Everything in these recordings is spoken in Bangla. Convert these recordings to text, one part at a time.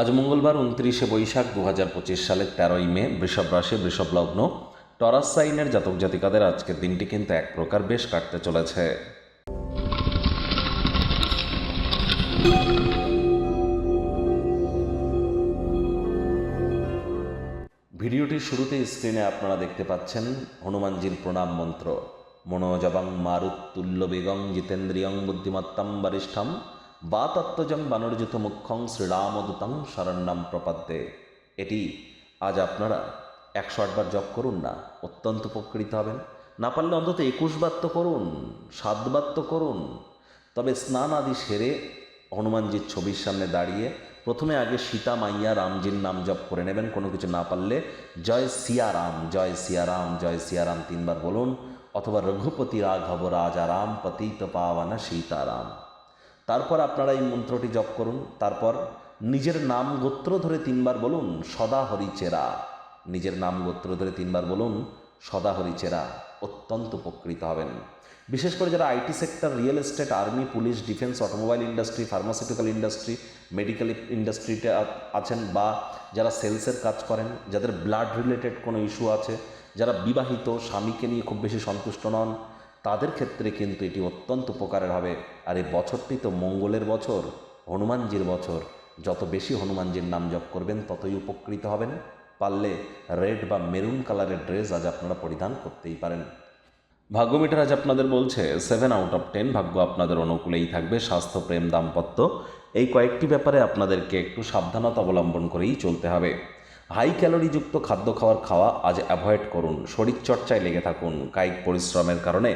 আজ মঙ্গলবার উনত্রিশে বৈশাখ দু হাজার পঁচিশ সালের তেরোই মে, বৃষভ রাশি, বৃষভ লগ্ন, টরাস সাইনের জাতক জাতিকাদের আজকের দিনটি কিন্তু এক প্রকার বেশ কাটতে চলেছে। ভিডিওটির শুরুতে স্ক্রিনে আপনারা দেখতে পাচ্ছেন হনুমানজির প্রণাম মন্ত্র। মনোজবাং মারুত্তুল্য বেগং জিতেন্দ্রিয়ং বুদ্ধিমত্তাম বরিষ্ঠম বা তত্ত্বজং বানরযুত মুখ্যং শ্রীরামদূতং শরণ্যম প্রপাদ্যে। এটি আজ আপনারা একশো আটবার জপ করুন না, অত্যন্ত উপকৃত হবেন। না পারলে অন্তত একুশ বার তো করুন, সাতবার তো করুন। তবে স্নান আদি সেরে হনুমানজির ছবির সামনে দাঁড়িয়ে প্রথমে আগে সীতা মাইয়া রামজির নাম জপ করে নেবেন, কোনো কিছু না পারলে জয় সিয়ারাম জয় সিয়ারাম জয় সিয়ারাম তিনবার বলুন, অথবা রঘুপতি রাঘব রাজারাম পতিত পাওয়ানা সীতারাম। তারপর আপনারা এই মন্ত্রটি জপ করুন। তারপর নিজের নাম গোত্র ধরে তিনবার বলুন, সদা হরিচেরা নিজের নাম গোত্র ধরে তিনবার বলুন, সদা হরিচেরা অত্যন্ত উপকৃত হবেন। বিশেষ করে যারা IT sector, real estate, army, police, defence, automobile industry, pharmaceutical industry, medical ইন্ডাস্ট্রিতে আছেন বা যারা সেলসের কাজ করেন, যাদের ব্লাড রিলেটেড কোনো ইস্যু আছে, যারা বিবাহিত, স্বামীকে নিয়ে খুব বেশি সন্তুষ্ট নন তাদের ক্ষেত্রে কিন্তু এটি অত্যন্ত উপকারের হবে। আর এই বছরটি তো মঙ্গলের বছর, হনুমানজির বছর। যত বেশি হনুমানজির নাম জপ করবেন, ততই উপকৃত হবেন। পারলে রেড বা মেরুন কালারের ড্রেস আজ আপনারা পরিধান করতেই পারেন। ভাগ্যমিটার আজ আপনাদের বলছে, সেভেন আউট অফ টেন ভাগ্য আপনাদের অনুকূলেই থাকবে, স্বাস্থ্য, প্রেম, দাম্পত্য। এই কয়েকটি ব্যাপারে আপনাদেরকে একটু সাবধানতা অবলম্বন করেই চলতে হবে। হাই ক্যালোরিযুক্ত খাদ্য খাওয়ার খাওয়া আজ অ্যাভয়েড করুন, শরীরচর্চায় লেগে থাকুন, কায়িক পরিশ্রমের কারণে।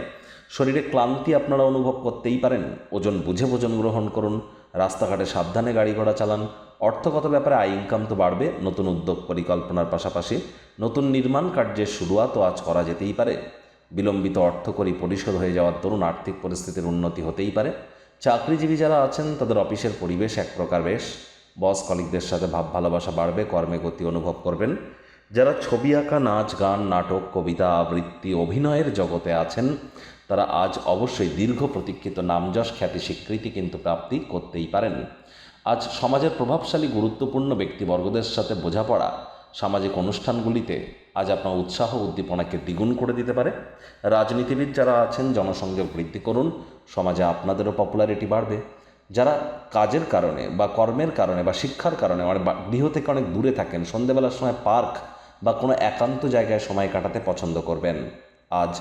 শরীরে ক্লান্তি আপনারা অনুভব করতেই পারেন। ওজন বুঝে ভোজন গ্রহণ করুন। রাস্তাঘাটে সাবধানে গাড়ি ঘোড়া চালান। অর্থগত ব্যাপারে আয় ইনকাম তো বাড়বে। নতুন উদ্যোগ পরিকল্পনার পাশাপাশি নতুন নির্মাণ কার্যের শুরুয়াতও আজ করা যেতেই পারে। বিলম্বিত অর্থকরী পরিশোধ হয়ে যাওয়ার দরুন আর্থিক পরিস্থিতির উন্নতি হতেই পারে। চাকরিজীবী যারা আছেন, তাদের অফিসের পরিবেশ এক প্রকার বেশ। বস কলিকদের সাথে ভাব ভালোবাসা বাড়বে, কর্মে গতি অনুভব করবেন। যারা ছবি আঁকা, নাচ, গান, নাটক, কবিতা, আবৃত্তি, অভিনয়ের জগতে আছেন তারা আজ অবশ্যই দীর্ঘ প্রতীক্ষিত নামযশ খ্যাতি স্বীকৃতি কিন্তু প্রাপ্তি করতেই পারেন আজ সমাজের প্রভাবশালী গুরুত্বপূর্ণ ব্যক্তিবর্গদের সাথে বোঝাপড়া সামাজিক অনুষ্ঠানগুলিতে আজ আপনার উৎসাহ উদ্দীপনাকে দ্বিগুণ করে দিতে পারে। রাজনীতিবিদ যারা আছেন, জনসংযোগ বৃদ্ধি করুন, সমাজে আপনাদেরও পপুলারিটি বাড়বে। যারা কাজের কারণে বা কর্মের কারণে বা শিক্ষার কারণে বা- গৃহ থেকে অনেক দূরে থাকেন, সন্ধেবেলার সময় পার্ক বা কোনো একান্ত জায়গায় সময় কাটাতে পছন্দ করবেন। আজ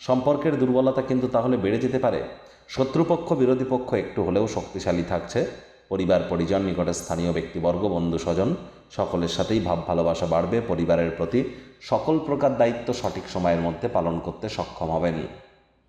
সম্পর্কের দুর্বলতা কিন্তু তাহলে বেড়ে যেতে পারে। শত্রুপক্ষ, বিরোধী পক্ষ একটু হলেও শক্তিশালী থাকছে। পরিবার, পরিজন, নিকটে স্থানীয় ব্যক্তিবর্গ, বন্ধু, স্বজন, সকলের সাথেই ভাব, ভালোবাসা বাড়বে। পরিবারের প্রতি সকল প্রকার দায়িত্ব সঠিক সময়ের মধ্যে পালন করতে সক্ষম হবেন।